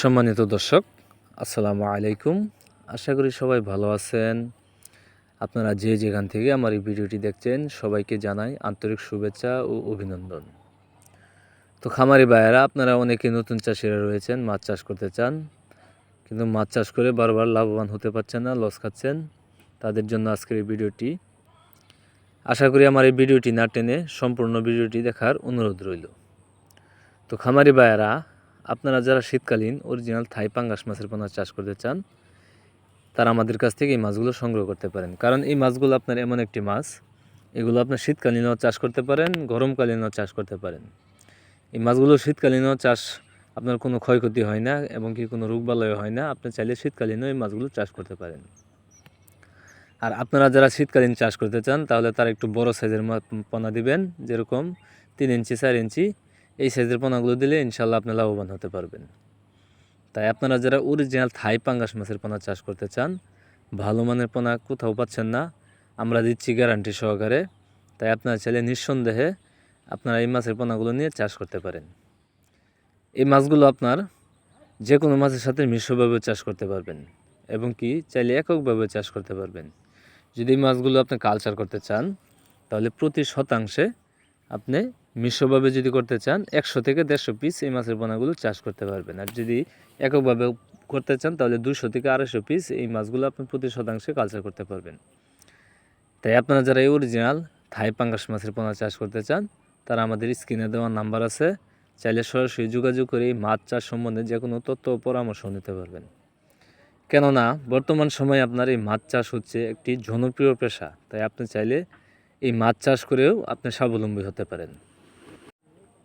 সম্মানিত দর্শক, আসসালামু আলাইকুম। আশা করি সবাই ভালো আছেন। আপনারা যে যেখান থেকে আমার এই ভিডিওটি দেখছেন, সবাইকে জানাই আন্তরিক শুভেচ্ছা ও অভিনন্দন। তো খামারি ভাইয়েরা, আপনারা অনেকে নতুন চাষিরা রয়েছেন, মাছ চাষ করতে চান, কিন্তু মাছ চাষ করে বারবার লাভবান হতে পারছেন না, লস খাচ্ছেন। তাদের জন্য আজকের এই ভিডিওটি। আশা করি আমার এই ভিডিওটি না টেনে সম্পূর্ণ ভিডিওটি দেখার অনুরোধ রইল। তো খামারি ভাইয়েরা আপনারা যারা শীতকালীন অরিজিনাল থাই পাঙ্গাস মাছের পোনা চাষ করতে চান, তারা আমাদের কাছ থেকে এই মাছগুলো সংগ্রহ করতে পারেন। কারণ এই মাছগুলো আপনার এমন একটি মাছ, এগুলো আপনার শীতকালীনও চাষ করতে পারেন, গরমকালীনও চাষ করতে পারেন। এই মাছগুলো শীতকালীনও চাষ আপনার কোনো ক্ষয়ক্ষতি হয় না এবং কি কোনো রোগবালয় হয় না, আপনি চাইলে শীতকালীনও এই মাছগুলো চাষ করতে পারেন। আর আপনারা যারা শীতকালীন চাষ করতে চান, তাহলে তার একটু বড় সাইজের পোনা দিবেন, যেরকম তিন ইঞ্চি, চার ইঞ্চি এই সাইজের পোনাগুলো দিলে ইনশাল্লাহ আপনি লাভবান হতে পারবেন। তাই আপনারা যারা অরিজিনাল থাই পাঙ্গাস মাছের পোনা চাষ করতে চান, ভালো মানের পোনা কোথাও পাচ্ছেন না, আমরা দিচ্ছি গ্যারান্টি সহকারে। তাই আপনারা চাইলে নিঃসন্দেহে আপনারা এই মাছের পোনাগুলো নিয়ে চাষ করতে পারেন। এই মাছগুলো আপনার যে কোনো মাছের সাথে মিশ্রভাবে চাষ করতে পারবেন এবং কি চাইলে এককভাবে চাষ করতে পারবেন। যদি মাছগুলো আপনি কালচার করতে চান, তাহলে প্রতি শতাংশে আপনি মিশ্রভাবে যদি করতে চান, একশো থেকে দেড়শো পিস এই মাছের পোনাগুলো চাষ করতে পারবেন। আর যদি এককভাবে করতে চান, তাহলে দুশো থেকে আড়াইশো পিস এই মাছগুলো আপনি প্রতি শতাংশে কালচার করতে পারবেন। তাই আপনারা যারা এই অরিজিনাল থাই পাঙ্গাস মাছের পোনা চাষ করতে চান, তারা আমাদের স্ক্রিনে দেওয়া নাম্বার আছে। চাইলে সরাসরি যোগাযোগ করে এই মাছ চাষ সম্বন্ধে যে কোনো তথ্য পরামর্শ নিতে পারবেন। কেননা, বর্তমান সময়ে আপনার এই মাছ চাষ হচ্ছে একটি জনপ্রিয় পেশা। তাই আপনি চাইলে এই মাছ চাষ করেও আপনি স্বাবলম্বী হতে পারেন।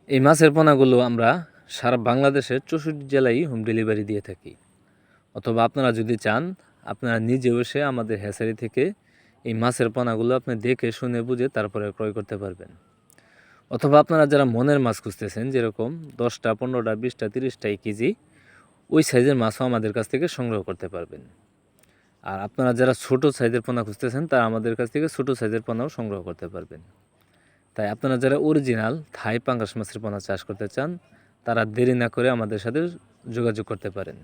এই মাছের পোনাগুলো আমরা সারা বাংলাদেশের চৌষট্টি জেলায় হোম ডেলিভারি দিয়ে থাকি। অথবা আপনারা যদি চান, আপনারা নিজে বসে আমাদের হ্যাসারি থেকে এই মাছের পোনাগুলো আপনি দেখে, শুনে, বুঝে তারপরে ক্রয় করতে পারবেন। অথবা আপনারা যারা মনের মাছ খুঁজতেছেন, যেরকম দশটা, পনেরোটা, বিশটা, তিরিশটা কেজি, ওই সাইজের মাছও আমাদের কাছ থেকে সংগ্রহ করতে পারবেন। আর আপনারা যারা ছোট সাইজের পোনা খুঁজতেছেন, তারা আমাদের কাছ থেকে ছোট সাইজের পোনাও সংগ্রহ করতে পারবেন। তাই আপনারা যারা অরিজিনাল থাই পাঙ্গাস মাছের পোনা চাষ করতে চান, তারা দেরি না করে আমাদের সাথে যোগাযোগ করতে পারেন।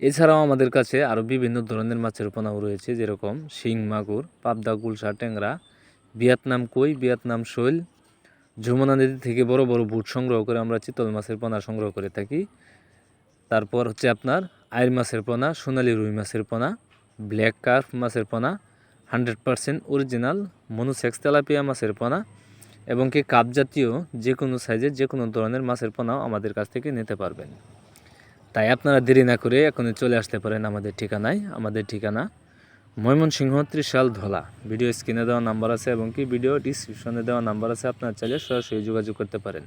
এছাড়াও আমাদের কাছে আরও বিভিন্ন ধরনের মাছের পোনাও রয়েছে, যেরকম শিং, মাগুর, পাবদা, গুলশা, ট্যাংরা, ভিয়েতনাম কই, ভিয়েতনাম শৈল, যমুনা নদী থেকে বড় বড় বুট সংগ্রহ করে আমরা চিতল মাছের পোনা সংগ্রহ করে থাকি। তারপর হচ্ছে আপনার আইর মাছের পোনা, সোনালি রুই মাছের পোনা, ব্ল্যাক কার্ফ মাছের পোনা, hundred percent original monosex tilapia মাছের পোনা এবং কি কাপ জাতীয় যে কোনো সাইজের যে কোনো ধরনের মাছের পোনাও আমাদের কাছ থেকে নিতে পারবেন। তাই আপনারা দেরি না করে এখনই চলে আসতে পারেন আমাদের ঠিকানায়। আমাদের ঠিকানা ময়মনসিংহ ত্রিশাল ধলা। ভিডিও স্ক্রিনে দেওয়া নাম্বার আছে এবং কি ভিডিও ডিসক্রিপশনে দেওয়া নাম্বার আছে। আপনারা চাইলে সরাসরি যোগাযোগ করতে পারেন।